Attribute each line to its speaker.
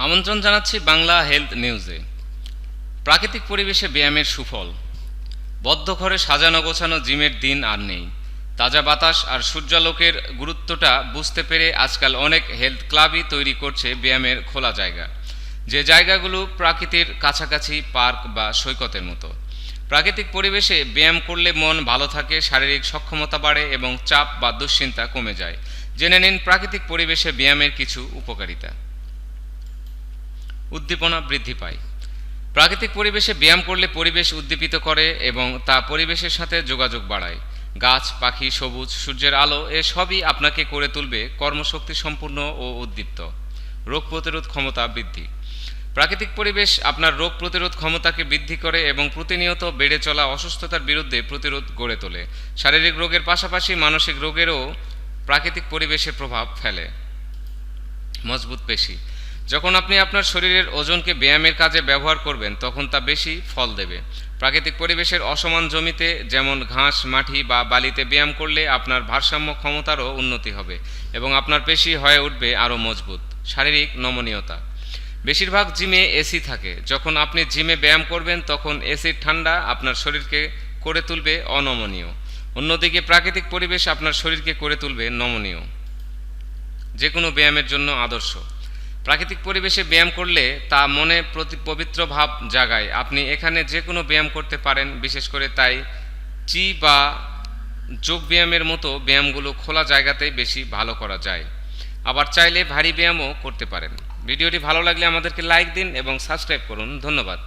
Speaker 1: আমন্ত্রণ জানাচ্ছি বাংলা হেলথ নিউজে। প্রাকৃতিক পরিবেশে ব্যায়ামের সুফল। বদ্ধ ঘরে সাজানো গোছানো জিমের দিন আর নেই। তাজা বাতাস আর সূর্যালোকের গুরুত্বটা বুঝতে পেরে আজকাল অনেক হেলথ ক্লাবই তৈরি করছে ব্যায়ামের খোলা জায়গা। যে জায়গাগুলো প্রাকৃতির কাছাকাছি পার্ক বা সৈকতের মতো। প্রাকৃতিক পরিবেশে ব্যায়াম করলে মন ভালো থাকে, শারীরিক সক্ষমতা বাড়ে এবং চাপ বা দুশ্চিন্তা কমে যায়। জেনে নিন প্রাকৃতিক পরিবেশে ব্যায়ামের কিছু উপকারিতা। উদ্দীপনা বৃদ্ধি পায়। প্রাকৃতিক পরিবেশে ব্যায়াম করলে পরিবেশ উদ্দীপিত করে এবং তা পরিবেশের সাথে যোগাযোগ বাড়ায়। গাছ, পাখি, সবুজ, সূর্যের আলো, এ সবই আপনাকে করে তুলবে কর্মশক্তি সম্পূর্ণ ও উদ্দীপ্ত। রোগ প্রতিরোধ ক্ষমতা বৃদ্ধি। প্রাকৃতিক পরিবেশ আপনার রোগ প্রতিরোধ ক্ষমতাকে বৃদ্ধি করে এবং প্রতিনিয়ত বেড়ে চলা অসুস্থতার বিরুদ্ধে প্রতিরোধ গড়ে তোলে। শারীরিক রোগের পাশাপাশি মানসিক রোগেরও প্রাকৃতিক পরিবেশে প্রভাব ফেলে। মজবুত পেশি। যখন আপনি আপনার শরীরের ওজনকে ব্যায়ামের কাজে ব্যবহার করবেন, তখন তা বেশি ফল দেবে। প্রাকৃতিক পরিবেশের অসমান জমিতে যেমন ঘাস, মাটি বা বালিতে ব্যায়াম করলে আপনার ভারসাম্য ক্ষমতারও উন্নতি হবে এবং আপনার পেশি হয়ে উঠবে আরও মজবুত, শারীরিক নমনীয়তা। বেশিরভাগ জিমে এসি থাকে। যখন আপনি জিমে ব্যায়াম করবেন, তখন এসির ঠান্ডা আপনার শরীরকে করে তুলবে অনমনীয়। অন্যদিকে প্রাকৃতিক পরিবেশ আপনার শরীরকে করে তুলবে নমনীয়। যে কোনো ব্যায়ামের জন্য আদর্শ। প্রাকৃতিক পরিবেশে ব্যায়াম করলে তা মনে প্রতি পবিত্র ভাব জাগায়। আপনি এখানে যে কোনো ব্যায়াম করতে পারেন, বিশেষ করে তাই চি বা যোগ ব্যায়ামের মতো ব্যায়ামগুলো খোলা জায়গাতেই বেশি ভালো করা যায়। আবার চাইলে ভারী ব্যায়ামও করতে পারেন। ভিডিওটি ভালো লাগলে আমাদেরকে লাইক দিন এবং সাবস্ক্রাইব করুন। ধন্যবাদ।